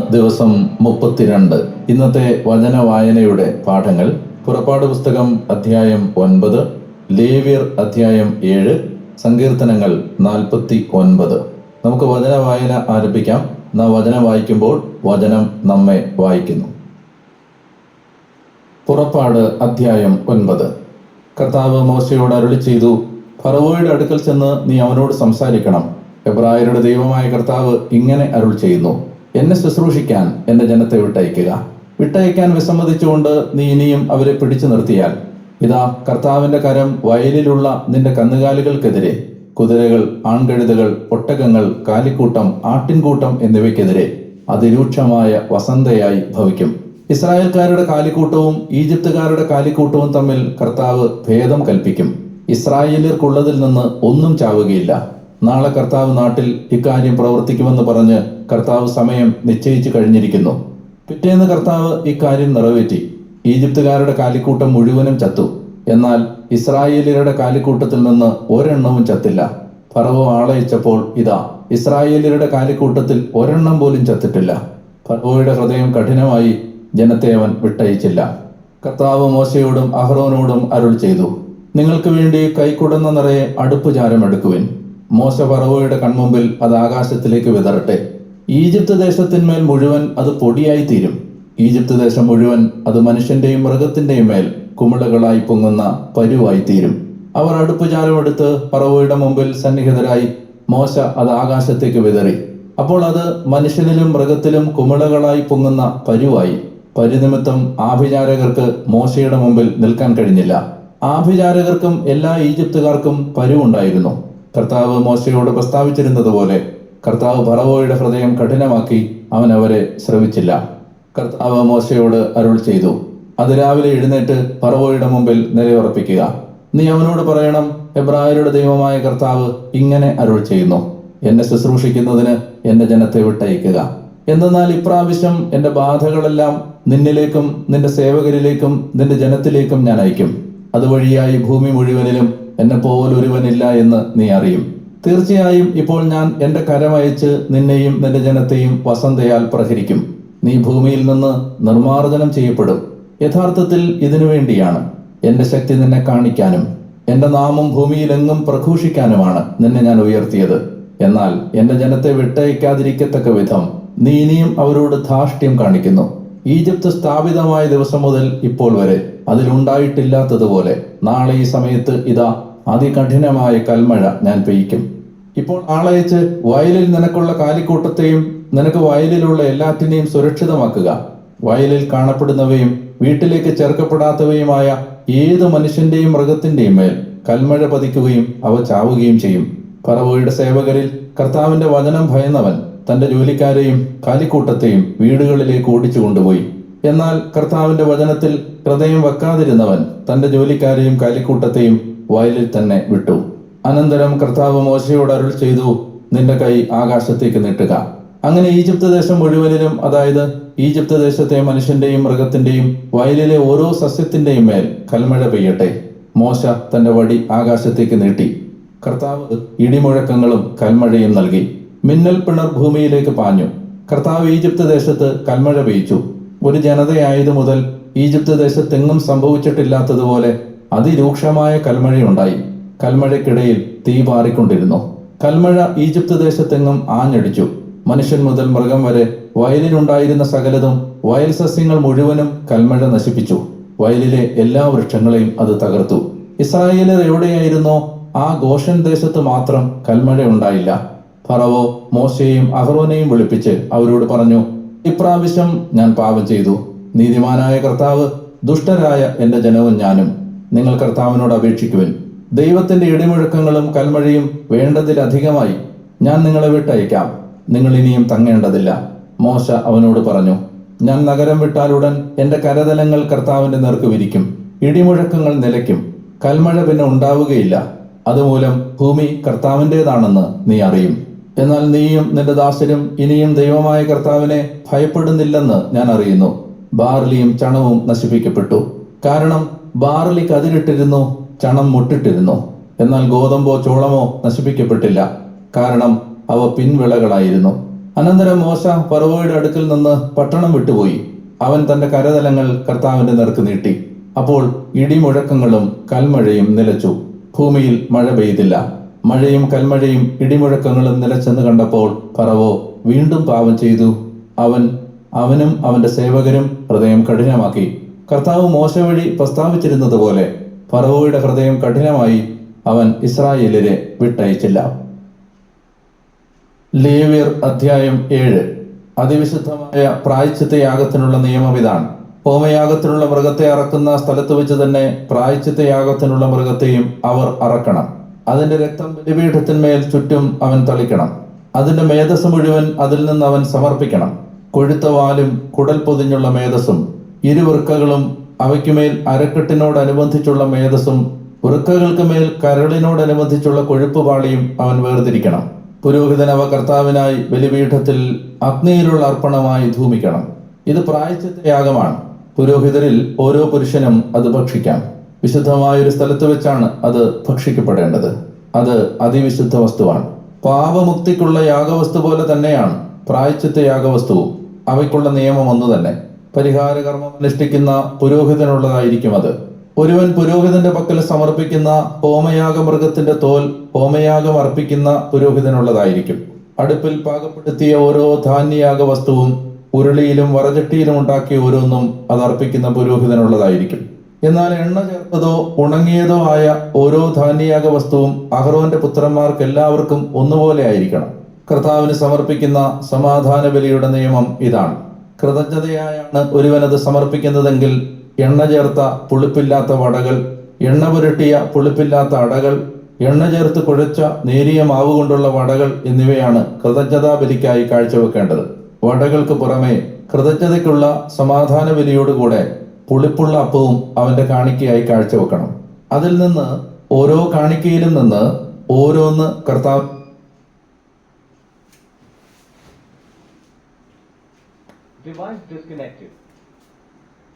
ദിവസം മുപ്പത്തിരണ്ട്. ഇന്നത്തെ വചന വായനയുടെ പാഠങ്ങൾ. പുറപ്പാട് പുസ്തകം അധ്യായം ഒൻപത് ലേവ്യർ അധ്യായം ഏഴ് സങ്കീർത്തനങ്ങൾ നാൽപ്പത്തി ഒൻപത് നമുക്ക് വചന വായന ആരംഭിക്കാം. നാം വചനം വായിക്കുമ്പോൾ വചനം നമ്മെ വായിക്കുന്നു. പുറപ്പാട് അധ്യായം ഒൻപത്. കർത്താവ് മോശയോട് അരുളി ചെയ്തു ഫറവോയുടെ അടുക്കൽ ചെന്ന് നീ അവനോട് സംസാരിക്കണം. എബ്രായരുടെ ദൈവമായ കർത്താവ് ഇങ്ങനെ അരുൾ ചെയ്യുന്നു. എന്നെ ശുശ്രൂഷിക്കാൻ എന്റെ ജനത്തെ വിട്ടയക്കുക. വിട്ടയക്കാൻ വിസമ്മതിച്ചുകൊണ്ട് നീ ഇനിയും അവരെ പിടിച്ചു നിർത്തിയാൽ. ഇതാ കർത്താവിന്റെ കരം വയലിലുള്ള നിന്റെ കന്നുകാലികൾക്കെതിരെ കുതിരകൾ ആൺകഴുതകൾ ഒട്ടകങ്ങൾ കാലിക്കൂട്ടം ആട്ടിൻകൂട്ടം എന്നിവയ്ക്കെതിരെ അതിരൂക്ഷമായ വസന്തയായി ഭവിക്കും. ഇസ്രായേൽക്കാരുടെ കാലിക്കൂട്ടവും ഈജിപ്തുകാരുടെ കാലിക്കൂട്ടവും തമ്മിൽ കർത്താവ് ഭേദം കൽപ്പിക്കും. ഇസ്രായേലിയർക്കുള്ളതിൽ നിന്ന് ഒന്നും ചാവുകയില്ല. നാളെ കർത്താവ് നാട്ടിൽ ഇക്കാര്യം പ്രവർത്തിക്കുമെന്ന് പറഞ്ഞ് കർത്താവ് സമയം നിശ്ചയിച്ചു കഴിഞ്ഞിരിക്കുന്നു. പിറ്റേന്ന് കർത്താവ് ഇക്കാര്യം നിറവേറ്റി. ഈജിപ്തുകാരുടെ കാലിക്കൂട്ടം മുഴുവനും ചത്തു. എന്നാൽ ഇസ്രായേലിയരുടെ കാലിക്കൂട്ടത്തിൽ നിന്ന് ഒരെണ്ണവും ചത്തില്ല. ഫറവോ ആളയച്ചപ്പോൾ ഇതാ ഇസ്രായേലിയരുടെ കാലിക്കൂട്ടത്തിൽ ഒരെണ്ണം പോലും ചത്തിട്ടില്ല. ഫറവോയുടെ ഹൃദയം കഠിനമായി ജനത്തെ അവൻ വിട്ടയച്ചില്ല. കർത്താവ് മോശയോടും അഹ്റോനോടും അരുൾ ചെയ്തു. നിങ്ങൾക്ക് വേണ്ടി കൈക്കുടന്ന നിറയെ അടുപ്പ് ചാരം എടുക്കുവിൻ. മോശ പറവോയുടെ കൺമുമ്പിൽ അത് ആകാശത്തിലേക്ക് വിതറട്ടെ. ഈജിപ്ത് ദേശത്തിന്മേൽ മുഴുവൻ അത് പൊടിയായി തീരും ഈജിപ്ത് ദേശം മുഴുവൻ അത് മനുഷ്യന്റെയും മൃഗത്തിന്റെയും മേൽ കുമിളകളായി പൊങ്ങുന്ന പരുവായി തീരും അവർ അടുപ്പ് ചാരമെടുത്ത് പറവോയുടെ മുമ്പിൽ സന്നിഹിതരായി മോശ അത് ആകാശത്തേക്ക് വിതറി. അപ്പോൾ അത് മനുഷ്യനിലും മൃഗത്തിലും കുമിളകളായി പൊങ്ങുന്ന പരുവായി. പരിനിമിത്തം ആഭിചാരകർക്ക് മോശയുടെ മുമ്പിൽ നിൽക്കാൻ കഴിഞ്ഞില്ല. ആഭിചാരകർക്കും എല്ലാ ഈജിപ്തുകാർക്കും പരുവുണ്ടായിരുന്നു. കർത്താവ് മോശയോട് പ്രസ്താവിച്ചിരുന്നത് പോലെ കർത്താവ് ഫറവോയുടെ ഹൃദയം കഠിനമാക്കി അവൻ അവരെ ശ്രവിച്ചില്ല കർത്താവ് മോശയോട് അരുൾ ചെയ്തു. അതിരാവിലെ എഴുന്നേറ്റ് ഫറവോയുടെ മുമ്പിൽ നിലയുറപ്പിക്കുക. നീ അവനോട് പറയണം എബ്രായരുടെ ദൈവമായ കർത്താവ് ഇങ്ങനെ അരുൾ ചെയ്യുന്നു. എന്നെ ശുശ്രൂഷിക്കുന്നതിന് എന്റെ ജനത്തെ വിട്ടയക്കുക. എന്തെന്നാൽ ഇപ്രാവശ്യം എന്റെ ബാധകളെല്ലാം നിന്നിലേക്കും നിന്റെ സേവകരിലേക്കും നിന്റെ ജനത്തിലേക്കും ഞാൻ അയക്കും. അതുവഴിയായി ഭൂമി മുഴുവനിലും എന്നെ പോലൊരുവനില്ല എന്ന് നീ അറിയും. തീർച്ചയായും ഇപ്പോൾ ഞാൻ എന്റെ കരമയച്ച് നിന്നെയും നിന്റെ ജനത്തെയും വസന്തയാൽ പ്രഹരിക്കും. നീ ഭൂമിയിൽ നിന്ന് നിർമാർജനം ചെയ്യപ്പെടും. യഥാർത്ഥത്തിൽ ഇതിനു വേണ്ടിയാണ്. എന്റെ ശക്തി നിന്നെ കാണിക്കാനും എന്റെ നാമം ഭൂമിയിലെങ്ങും പ്രഘോഷിക്കാനുമാണ് നിന്നെ ഞാൻ ഉയർത്തിയത്. എന്നാൽ എന്റെ ജനത്തെ വിട്ടയക്കാതിരിക്കത്തക്ക വിധം നീ ഇനിയും അവരോട് ധാർഷ്ട്യം കാണിക്കുന്നു. ഈജിപ്ത് സ്ഥാപിതമായ ദിവസം മുതൽ ഇപ്പോൾ വരെ അതിലുണ്ടായിട്ടില്ലാത്തതുപോലെ നാളെ ഈ സമയത്ത് ഇതാ അതികഠിനമായ കൽമഴ ഞാൻ പെയ്യ്ക്കും. ഇപ്പോൾ ആളയച്ച് വയലിൽ നിനക്കുള്ള കാലിക്കൂട്ടത്തെയും നിനക്ക് വയലിലുള്ള എല്ലാറ്റിനെയും സുരക്ഷിതമാക്കുക. വയലിൽ കാണപ്പെടുന്നവയും വീട്ടിലേക്ക് ചേർക്കപ്പെടാത്തവയുമായ ഏത് മനുഷ്യന്റെയും മൃഗത്തിന്റെയും മേൽ കൽമഴ പതിക്കുകയും അവ ചാവുകയും ചെയ്യും. പറവോയുടെ സേവകരിൽ കർത്താവിന്റെ വചനം ഭയന്നവൻ തന്റെ ജോലിക്കാരെയും കാലിക്കൂട്ടത്തെയും വീടുകളിലേക്ക് ഓടിച്ചു കൊണ്ടുപോയി എന്നാൽ കർത്താവിന്റെ വചനത്തിൽ ഹൃദയം വെക്കാതിരുന്നവൻ തന്റെ ജോലിക്കാരെയും കാലിക്കൂട്ടത്തെയും വയലിൽ തന്നെ വിട്ടു. അനന്തരം കർത്താവ് മോശയോട് അരുൾ ചെയ്തു നിന്റെ കൈ ആകാശത്തേക്ക് നീട്ടുക. അങ്ങനെ ഈജിപ്ത് ദേശം മുഴുവനിലും അതായത് ഈജിപ്ത് ദേശത്തെ മനുഷ്യന്റെയും മൃഗത്തിന്റെയും വയലിലെ ഓരോ സസ്യത്തിന്റെയും മേൽ കൽമഴ പെയ്യട്ടെ. മോശ തന്റെ വടി ആകാശത്തേക്ക് നീട്ടി. കർത്താവ് ഇടിമുഴക്കങ്ങളും കൽമഴയും നൽകി. മിന്നൽ പിണർ ഭൂമിയിലേക്ക് പാഞ്ഞു. കർത്താവ് ഈജിപ്ത് ദേശത്ത് കൽമഴ പെയ്ച്ചു ഒരു ജനതയായതു മുതൽ ഈജിപ്ത് ദേശത്തെങ്ങും സംഭവിച്ചിട്ടില്ലാത്തതുപോലെ അതിരൂക്ഷമായ കൽമഴയുണ്ടായി. കൽമഴയ്ക്കിടയിൽ തീ പാറിക്കൊണ്ടിരുന്നു കൽമഴ ഈജിപ്ത് ദേശത്തെങ്ങും ആഞ്ഞടിച്ചു. മനുഷ്യൻ മുതൽ മൃഗം വരെ വയലിലുണ്ടായിരുന്ന സകലതും വയൽ സസ്യങ്ങൾ മുഴുവനും കൽമഴ നശിപ്പിച്ചു. വയലിലെ എല്ലാ വൃക്ഷങ്ങളെയും അത് തകർത്തു. ഇസ്രായേലർ എവിടെയായിരുന്നോ ആ ഗോഷൻ ദേശത്ത് മാത്രം കൽമഴ ഉണ്ടായില്ല. ഫറവോ മോശയെയും അഹ്റോനെയും വിളിപ്പിച്ച് അവരോട് പറഞ്ഞു ഇപ്രാവശ്യം ഞാൻ പാപം ചെയ്തു. നീതിമാനായ കർത്താവ് ദുഷ്ടരായ എന്റെ ജനവും ഞാനും. നിങ്ങൾ കർത്താവിനോട് അപേക്ഷിക്കുവിൻ. ദൈവത്തിന്റെ ഇടിമുഴക്കങ്ങളും കൽമഴയും വേണ്ടതിലധികമായി ഞാൻ നിങ്ങളെ വിട്ടയക്കാം. നിങ്ങൾ ഇനിയും തങ്ങേണ്ടതില്ല. മോശ അവനോട് പറഞ്ഞു ഞാൻ നഗരം വിട്ടാലുടൻ എന്റെ കരതലങ്ങൾ കർത്താവിന്റെ നേർക്ക് വിരിക്കും. ഇടിമുഴക്കങ്ങൾ നിലയ്ക്കും. കൽമഴ പിന്നെ ഉണ്ടാവുകയില്ല. അതുമൂലം ഭൂമി കർത്താവിന്റെതാണെന്ന് നീ അറിയും. എന്നാൽ നീയും നിന്റെ ദാസരും ഇനിയും ദൈവമായ കർത്താവിനെ ഭയപ്പെടുന്നില്ലെന്ന് ഞാൻ അറിയുന്നു. ബാർലിയും ചണവും നശിപ്പിക്കപ്പെട്ടു. കാരണം ബാർലി കതിരിട്ടിരുന്നു ചണം മുട്ടിട്ടിരുന്നു. എന്നാൽ ഗോതമ്പോ ചോളമോ നശിപ്പിക്കപ്പെട്ടില്ല. കാരണം അവ പിൻവിളകളായിരുന്നു. അനന്തരം മോശ പറവോയുടെ അടുക്കിൽ നിന്ന് പട്ടണം വിട്ടുപോയി. അവൻ തന്റെ കരതലങ്ങൾ കർത്താവിന്റെ നേർക്ക് നീട്ടി. അപ്പോൾ ഇടിമുഴക്കങ്ങളും കൽമഴയും നിലച്ചു. ഭൂമിയിൽ മഴ പെയ്തില്ല. മഴയും കൽമഴയും ഇടിമുഴക്കങ്ങളും നിലച്ചെന്ന് കണ്ടപ്പോൾ പറവോ വീണ്ടും പാപം ചെയ്തു. അവൻ അവനും അവന്റെ സേവകരും ഹൃദയം കഠിനമാക്കി. കർത്താവ് മോശ വഴി പ്രസ്താവിച്ചിരുന്നത് പോലെ ഫറവോയുടെ ഹൃദയം കഠിനമായി അവൻ ഇസ്രായേലിനെ വിട്ടയച്ചില്ല. ലേവ്യർ അധ്യായം ഏഴ്. അതിവിശുദ്ധമായ പ്രായച്ചിത്ത യാഗത്തിനുള്ള നിയമം ഇതാണ്. ഹോമയാഗത്തിനുള്ള മൃഗത്തെ അറക്കുന്ന സ്ഥലത്ത് വെച്ച് തന്നെ പ്രായച്ചിത്ത യാഗത്തിനുള്ള മൃഗത്തെയും അവർ അറക്കണം. അതിന്റെ രക്തം ബലിപീഠത്തിന്മേൽ ചുറ്റും അവൻ തളിക്കണം. അതിന്റെ മേധസ് മുഴുവൻ അതിൽ നിന്ന് അവൻ സമർപ്പിക്കണം. കൊഴുത്ത വാലും കുടൽ പൊതിഞ്ഞുള്ള മേധസ്സും ഇരുവൃക്കകളും അവയ്ക്കുമേൽ അരക്കെട്ടിനോടനുബന്ധിച്ചുള്ള മേധസ്സും വൃക്കകൾക്ക് മേൽ കരളിനോടനുബന്ധിച്ചുള്ള കൊഴുപ്പ് പാളിയും അവൻ വേർതിരിക്കണം. പുരോഹിതൻ അവ കർത്താവിനായി ബലിപീഠത്തിൽ അഗ്നിയിലുള്ള അർപ്പണമായി ധൂമിക്കണം. ഇത് പ്രായച്ചിത്ത യാഗമാണ് പുരോഹിതരിൽ ഓരോ പുരുഷനും അത് ഭക്ഷിക്കാം. വിശുദ്ധമായ ഒരു സ്ഥലത്ത് വെച്ചാണ് അത് ഭക്ഷിക്കപ്പെടേണ്ടത്. അത് അതിവിശുദ്ധ വസ്തുവാണ്. പാപമുക്തിക്കുള്ള യാഗവസ്തു പോലെ തന്നെയാണ് പ്രായച്ചിത്ത യാഗവസ്തുവും. അവയ്ക്കുള്ള നിയമം ഒന്നു തന്നെ. പരിഹാര കർമ്മം അനുഷ്ഠിക്കുന്ന പുരോഹിതനുള്ളതായിരിക്കും അത്. ഒരുവൻ പുരോഹിതന്റെ പക്കൽ സമർപ്പിക്കുന്ന ഹോമയാഗ മൃഗത്തിന്റെ തോൽ ഹോമയാഗം അർപ്പിക്കുന്ന പുരോഹിതനുള്ളതായിരിക്കും. അടുപ്പിൽ പാകപ്പെടുത്തിയ ഓരോ ധാന്യയാഗ വസ്തുവും ഉരുളിയിലും വറചട്ടിയിലും ഉണ്ടാക്കിയ ഓരോന്നും അത് അർപ്പിക്കുന്ന പുരോഹിതനുള്ളതായിരിക്കും. എന്നാൽ എണ്ണ ചേർത്തതോ ഉണങ്ങിയതോ ആയ ഓരോ ധാന്യയാഗ വസ്തുവും അഹ്റോന്റെ പുത്രന്മാർക്ക് എല്ലാവർക്കും ഒന്നുപോലെ ആയിരിക്കണം. കർത്താവിന് സമർപ്പിക്കുന്ന സമാധാന ബലിയുടെ നിയമം ഇതാണ്. കൃതജ്ഞതയായാണ് ഒരുവനത് സമർപ്പിക്കുന്നതെങ്കിൽ എണ്ണ ചേർത്ത പുളിപ്പില്ലാത്ത വടകൾ എണ്ണ പുരട്ടിയ പുളിപ്പില്ലാത്ത അടകൾ എണ്ണ ചേർത്ത് കുഴച്ച നേരിയ മാവ് കൊണ്ടുള്ള വടകൾ എന്നിവയാണ് കൃതജ്ഞതാ ബലിക്കായി കാഴ്ചവെക്കേണ്ടത്. വടകൾക്ക് പുറമെ കൃതജ്ഞതയ്ക്കുള്ള സമാധാന ബലിയോടുകൂടെ പുളിപ്പുള്ള അപ്പവും അവന്റെ കാണിക്കയായി കാഴ്ചവെക്കണം അതിൽ നിന്ന് ഓരോ കാണിക്കയിലും നിന്ന് ഓരോന്ന് കർത്താവ് Device disconnected.